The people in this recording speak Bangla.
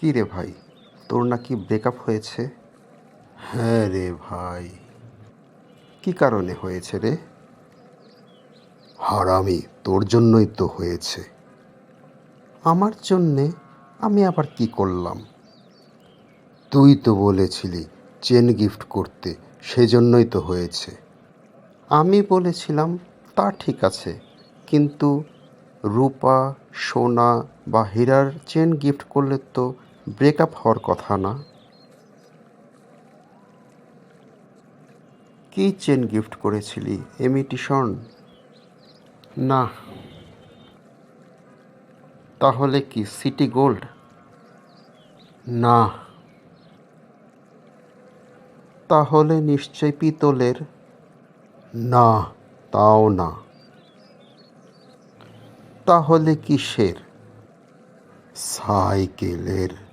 কি রে ভাই? তোর নাকি ব্রেকআপ হয়েছে? হ্যাঁ রে ভাই। কি কারণে হয়েছে রে? হারামি তোর জন্যই তো হয়েছে। আমার জন্যে? আমি আবার কি করলাম? তুই তো বলেছিলি চেন গিফট করতে সেজন্যই তো হয়েছে। আমি বলেছিলাম তা ঠিক আছে। কিন্তু রূপা সোনা বা হীরার চেন গিফট করলে তো ব্রেকআপ হওয়ার কথা না। কি চেন গিফট করেছিলি এমিটিশন না। তাহলে কি সিটি গোল্ড? না। তাহলে নিশ্চয় পিতলের? না, তাও না। তাহলে কিসের? সাইকেলের।